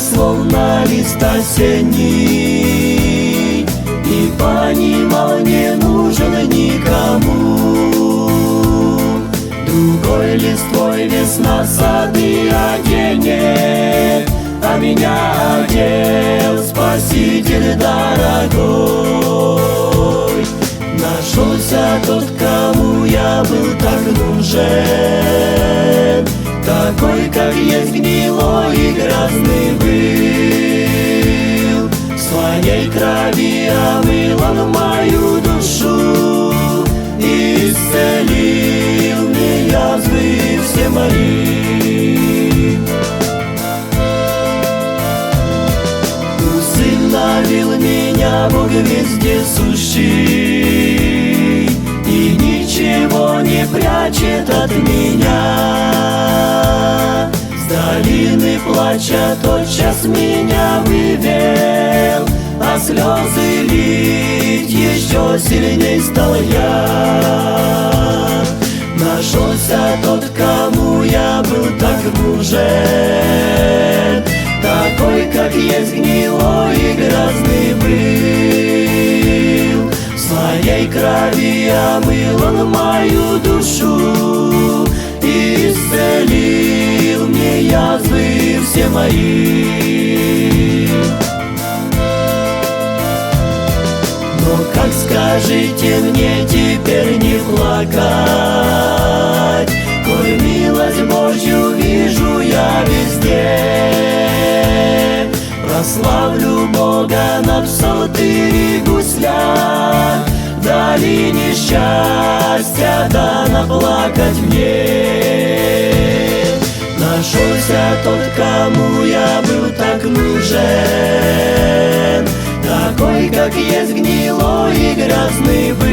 словно лист осенний. И понимал, не нужен никому. Другой листвой весна сады оденет А меня одел Спаситель дорогой. Нашелся тот, кому я был так нужен он мою душу исцелил мне язвы все мои. Усыновил меня Бог везде сущий И ничего не прячет от меня. С долины плача тотчас меня вывел А слезы лить еще сильней стал я. Нашелся тот, кому я был так нужен Такой, как есть гнилой и грязный был Своей крови омыл он мою душу И исцелил. Мне язвы все мои скажите мне теперь не плакать. Коль милость Божью вижу я везде. Прославлю Бога на псалтыре гуслях В долине счастья дано плакать мне. Нашелся тот, кому я был так нужен Есть гнилой и грязный был.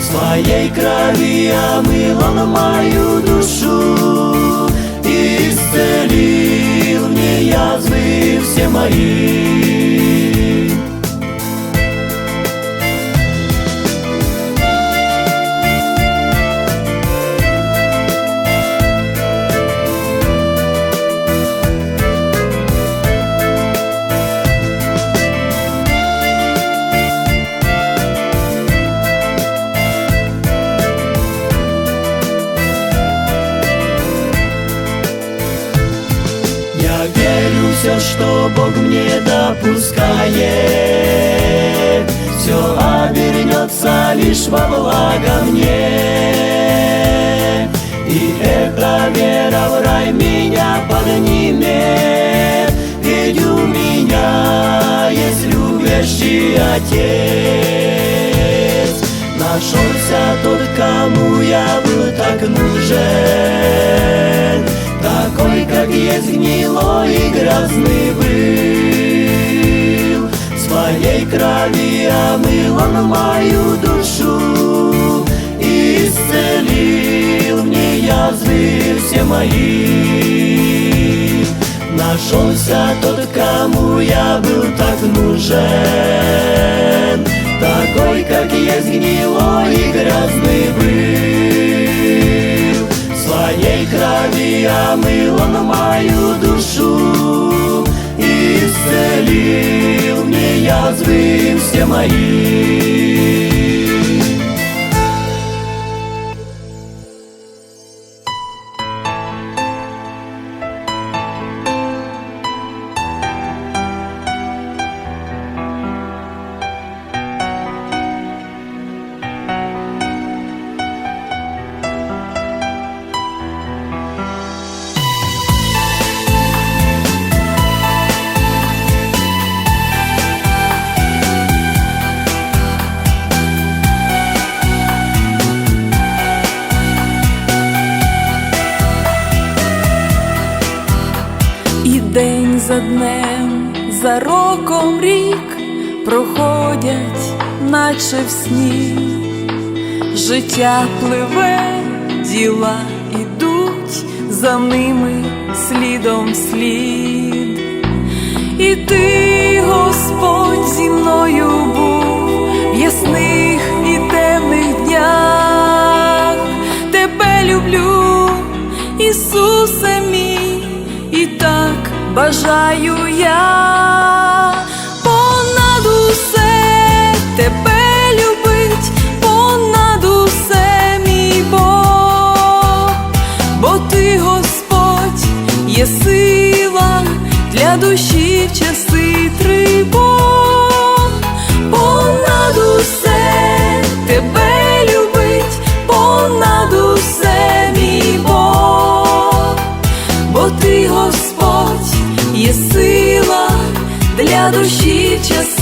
Своей крови омыл он мою душу И исцелил. Мне язвы все мои что Бог мне допускает. Все обернется лишь во благо мне. И эта вера в рай меня поднимет Ведь у меня есть любящий Отец. Нашелся тот, кому я был так нужен есть гнилой и грязный был. Своей крови омыл он мою душу И исцелил мне язвы все мои. Нашелся тот, кому я был так нужен. Такой, как есть гнилой и грязный был Я омыл он мою душу. Исцелил мне звы все мои за днем, за роком рік проходять, наче в сні. Життя пливе, діла ідуть за ними слідом слід. І ти, Господь, зі мною був в бажаю я. Понад усе тебе любить, понад усе мій Бог, бо ти Господь є сила для душі just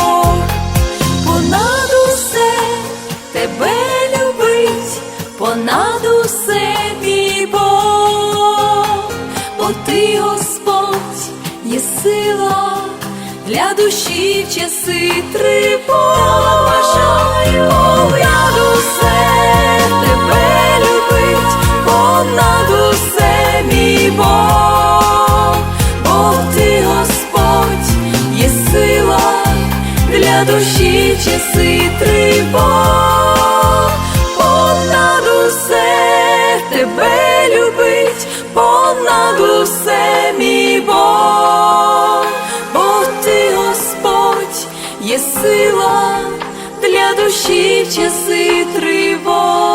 ти Господь є сила для душі в часи тривог. Понад усе тебе любить, понад усе мій Бог, бо ти Господь є сила для душі в часи тривог, є сила для душі часи тривог.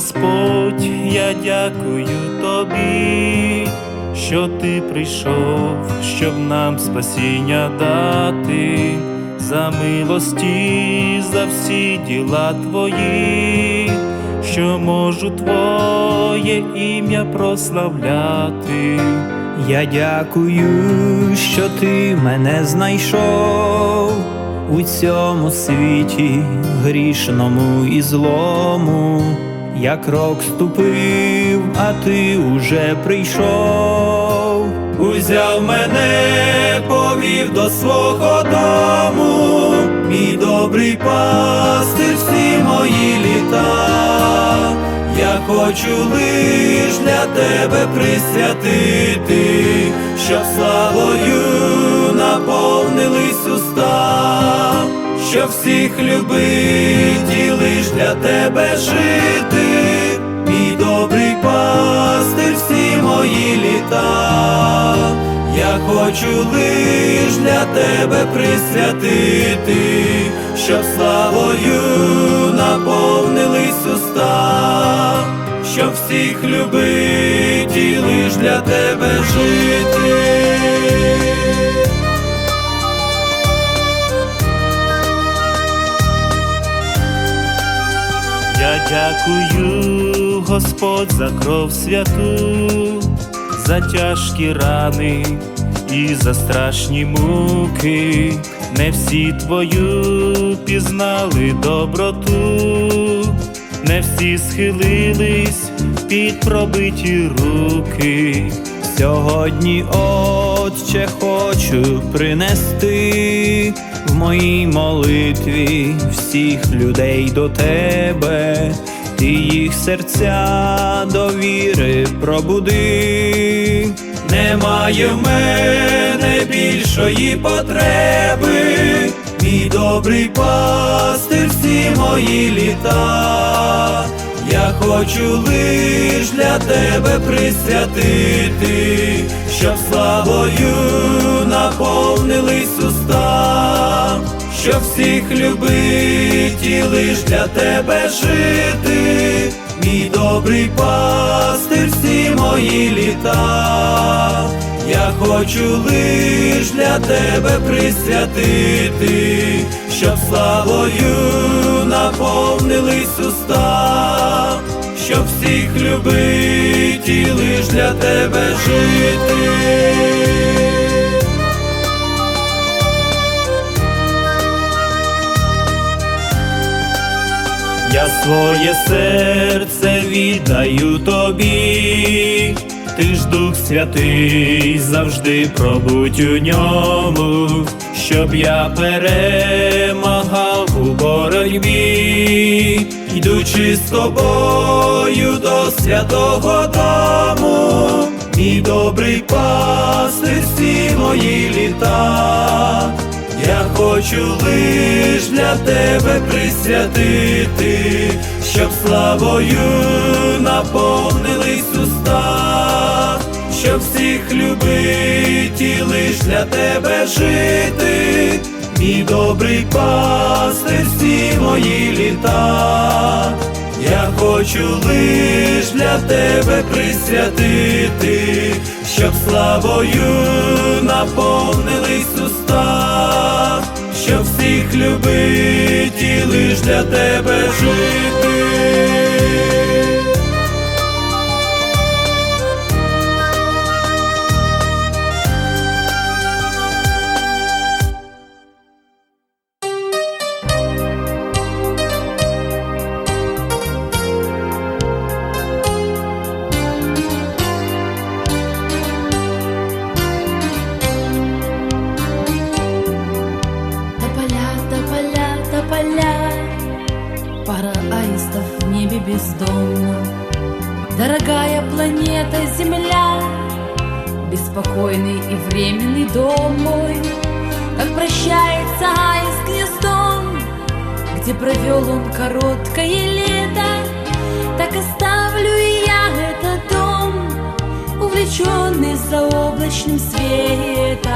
Господь, я дякую тобі, що ти прийшов, щоб нам спасіння дати, за милості, за всі діла твої, що можу твоє ім'я прославляти. Я дякую, що ти мене знайшов у цьому світі грішному і злому. Я крок ступив, а ти уже прийшов. Узяв мене, повів до свого дому, мій добрий пастир всі мої літа. Я хочу лиш для тебе присвятити, щоб славою наповнились уста, щоб всіх любити лиш для тебе жити, всі мої літа. Я хочу лиш для тебе присвятити, щоб славою наповнились уста, щоб всіх любить і лиш для тебе жити. Я дякую, Господь, за кров святу, за тяжкі рани і за страшні муки. Не всі твою пізнали доброту, не всі схилились під пробиті руки. Сьогодні, Отче, хочу принести в моїй молитві всіх людей до тебе, ти їх серця довіри пробуди. Немає в мене більшої потреби, мій добрий пастир всі мої літа. Я хочу лиш для тебе присвятити, щоб славою наповнились уста, щоб всіх любить лиш для тебе жити, мій добрий пастир всі мої літа. Я хочу лиш для тебе присвятити, щоб славою наповнились уста, щоб всіх любить лиш для тебе жити. Я своє серце віддаю тобі, ти ж Дух Святий завжди пробудь у ньому, щоб я перемагав у боротьбі, йдучи з тобою до святого дому, мій добрий пастир всі мої літа. Я хочу лиш для тебе присвятити, щоб славою наповнились уста, щоб всіх любить лиш для тебе жити, мій добрий пастир всі мої літа. Я хочу лиш для тебе присвятити, щоб славою наповнились уста, всіх любить і лиш для тебе жити. Временный дом мой Как прощается аист гнездом Где провел он короткое лето. Так оставлю и я этот дом Увлеченный заоблачным светом.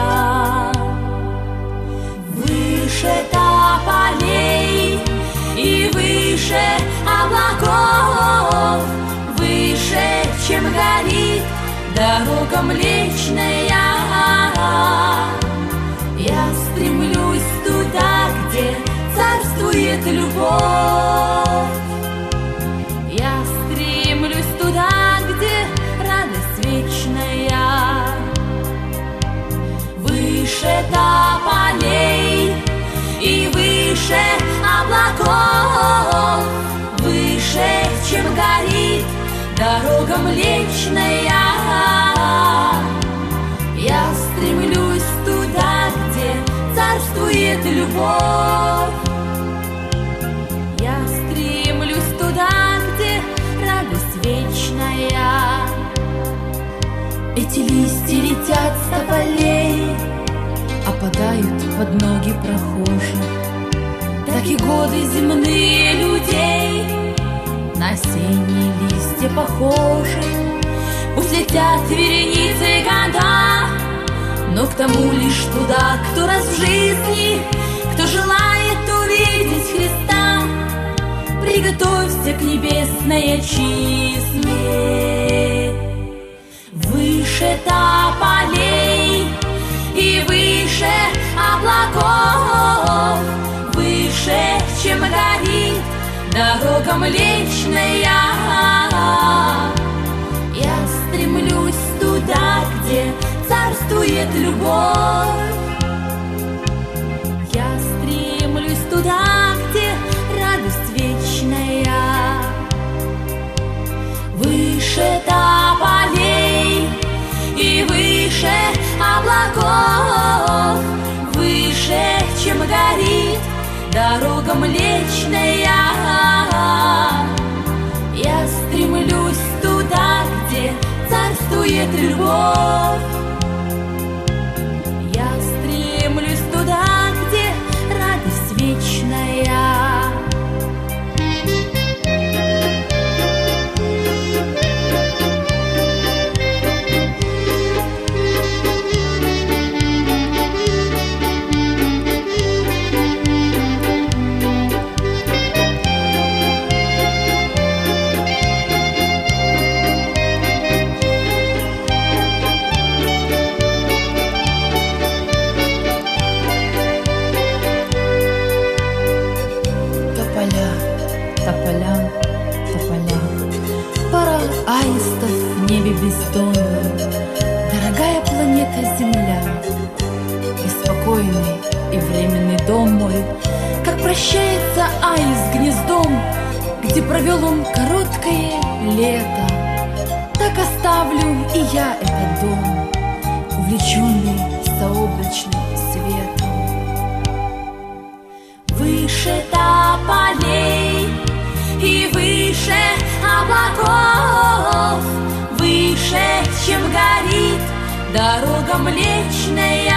Выше тополей и выше облаков, Выше, чем горит дорога Млечная. Я стремлюсь туда, где царствует любовь. Я стремлюсь туда, где радость вечная выше тополей и выше облаков, выше, чем горит дорога Млечная. Я стремлюсь туда, где царствует любовь. Я стремлюсь туда, где радость вечная. Эти листья летят с тополей, Опадают под ноги прохожих. Так и годы земные людей На осенние листья похожи. Пусть летят вереницы года, Но к тому лишь туда, кто раз в жизни, Кто желает увидеть Христа, Приготовься к небесной отчизне. Выше тополей и выше облаков, Выше, чем горит дорога Млечная. Я стремлюсь туда, где царствует любовь. Дорога млечная. Я стремлюсь туда, где царствует любовь. Лето Так оставлю и я этот дом Увлеченный заоблачным светом Выше тополей и выше облаков, Выше, чем горит дорога млечная.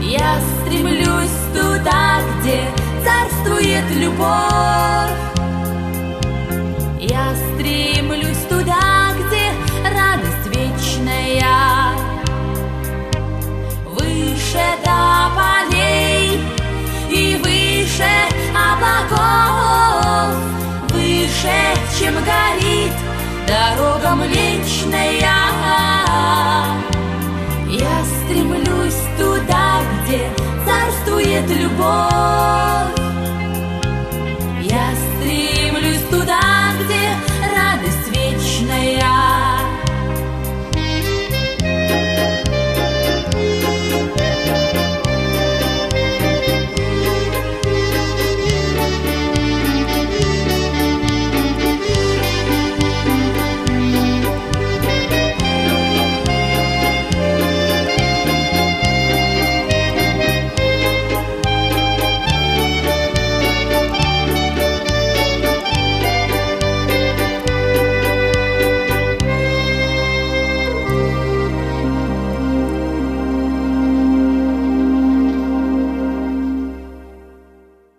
Я стремлюсь туда, где царствует любовь. Я стремлюсь туда, где радость вечная. Выше тополей и выше облаков. Выше, чем горит дорога млечная. Я стремлюсь туда, где царствует любовь.